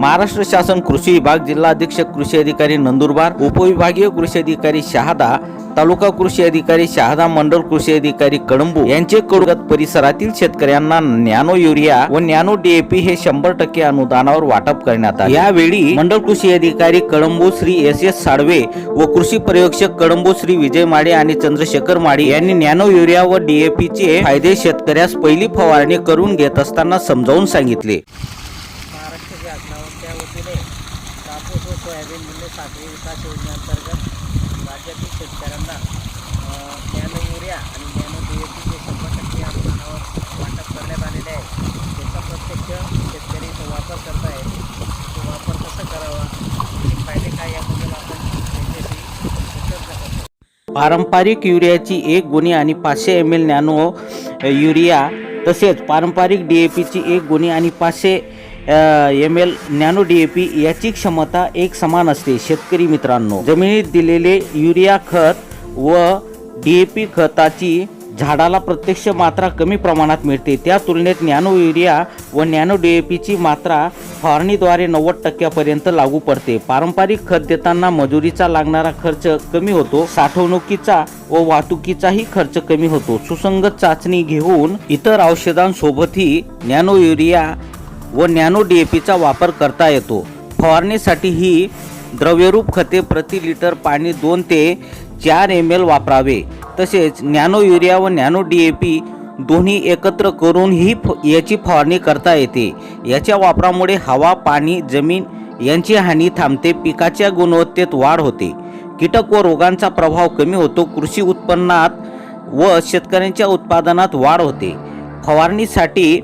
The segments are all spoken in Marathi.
महाराष्ट्र शासन कृषी विभाग जिल्हा अधीक्षक कृषी अधिकारी नंदुरबार उपविभागीय कृषी अधिकारी शहादा तालुका कृषी अधिकारी शहादा मंडल कृषी अधिकारी कळंबू यांचे कडगत परिसरातील शेतकऱ्यांना नॅनो युरिया व नॅनो डीएपी हे शंभर टक्के अनुदानावर वाटप करण्यात आले. यावेळी मंडल कृषी अधिकारी कळंबू श्री एस एस साळवे व कृषी प्रयोगशक कळंबू श्री विजय माडे आणि चंद्रशेखर माडे यांनी नॅनो युरिया व डीएपी चे फायदे शेतकऱ्यास पहिली फवारणी करून घेत असताना समजावून सांगितले महाराष्ट्र शासनाच्या वतीने कापूस व सोयाबीन मूल्य साखळी विकास योजनेअंतर्गत राज्यातील शेतकऱ्यांना अ, नॅनो युरिया आणि नॅनो डी ए पीचे शंभर टक्के अनुदानावर वाटप करण्यात आलेले आहे. त्याचा प्रत्यक्ष शेतकरी तो वापर करत आहेत तो वापर कसा करावा? त्याचे फायदे काय याबद्दल आपण त्यांच्याशी पारंपरिक युरियाची एक गुणी आणि पाचशे एम एल नॅनो युरिया तसेच पारंपरिक डी ए पीची एक गुणी आणि पाचशे M L nano D A P याची क्षमता एक समान असते शेतकरी मित्रांनो. जमिनीत दिलेले युरिया खत व डी ए पी खताची झाडाला प्रत्यक्ष मात्रा कमी प्रमाणात मिळते. त्या तुलनेत नॅनो युरिया व नॅनो डी ए पीची मात्रा फवारणीद्वारे नव्वद टक्क्यापर्यंत लागू पडते. पारंपरिक खत देताना मजुरीचा लागणारा खर्च कमी होतो साठवणुकीचा व वाहतुकीचाही खर्च कमी होतो. सुसंगत चाचणी घेऊन इतर औषधांसोबतही नॅनो युरिया व नॅनो डी ए पीचा वापर करता येतो. फवारणीसाठी ही द्रव्यरूप खते प्रति लिटर पाणी दोन ते चार एम एल वापरावे. तसेच नॅनो युरिया व नॅनो डी ए पी दोन्ही एकत्र करून ही फ याची फवारणी करता येते. याच्या वापरामुळे हवा पाणी जमीन यांची हानी थांबते पिकाच्या गुणवत्तेत वाढ होते. कीटक व रोगांचा प्रभाव कमी होतो कृषी उत्पन्नात व शेतकऱ्यांच्या उत्पादनात वाढ होते. फवारणीसाठी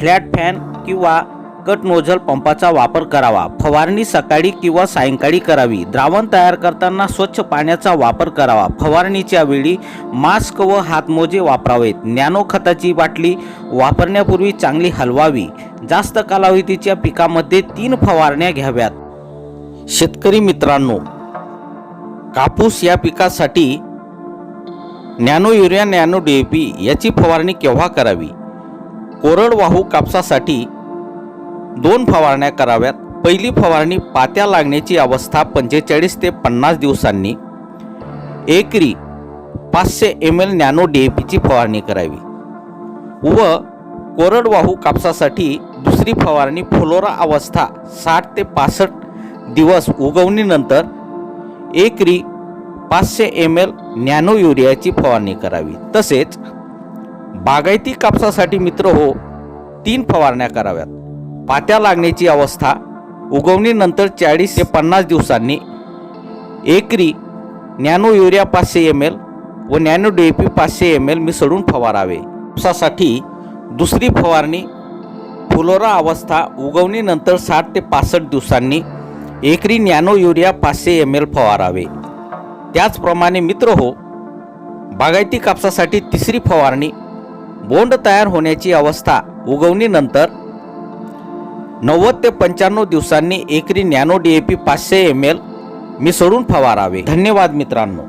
फ्लॅट फॅन किंवा कट नोझल पंपाचा वापर करावा. फवारणी सकाळी किंवा सायंकाळी करावी. द्रावण तयार करताना स्वच्छ पाण्याचा वापर करावा. फवारणीच्या वेळी मास्क व हातमोजे वापरावेत. नॅनो खताची बाटली वापरण्यापूर्वी चांगली हलवावी. जास्त कालावधीच्या पिकामध्ये तीन फवारण्या घ्याव्यात. शेतकरी मित्रांनो कापूस या पिकासाठी nano urea nano D P याची फवारणी केव्हा करावी? कोरडवाहू कापसासाठी दोन फवारण्या कराव्यात. पहिली फवारणी पात्या लागण्याची अवस्था पंचेचाळीस ते पन्नास दिवसांनी. एकरी पाचशे M L nano D A पीची फवारणी करावी. व कोरडवाहू कापसासाठी दुसरी फवारणी फ्लोरा अवस्था साठ ते पासष्ट दिवस उगवणीनंतर एकरी पाचशे एम एल नॅनो युरियाची फवारणी करावी. तसेच बागायती कापसासाठी मित्र हो तीन फवारण्या कराव्यात. पात्या लागण्याची अवस्था उगवणीनंतर चाळीस ते पन्नास दिवसांनी एकरी नॅनो युरिया पाचशे एम एल व नॅनो डी ए पी पाचशे एम एल मिसळून फवारावे. उसासाठी दुसरी फवारणी फुलोरा अवस्था उगवणीनंतर साठ ते पासष्ट दिवसांनी एकरी नॅनो युरिया पाचशे एम एल फवारावे. त्याचप्रमाणे मित्र हो बागायती कापसासाठी तिसरी फवारणी बोंड तयार होण्याची अवस्था उगवणीनंतर नव्वद ते पंच्याण्णव दिवसांनी एकरी नॅनो डी ए पी पाचशे एम एल मिसळून फवारावे. धन्यवाद मित्रांनो.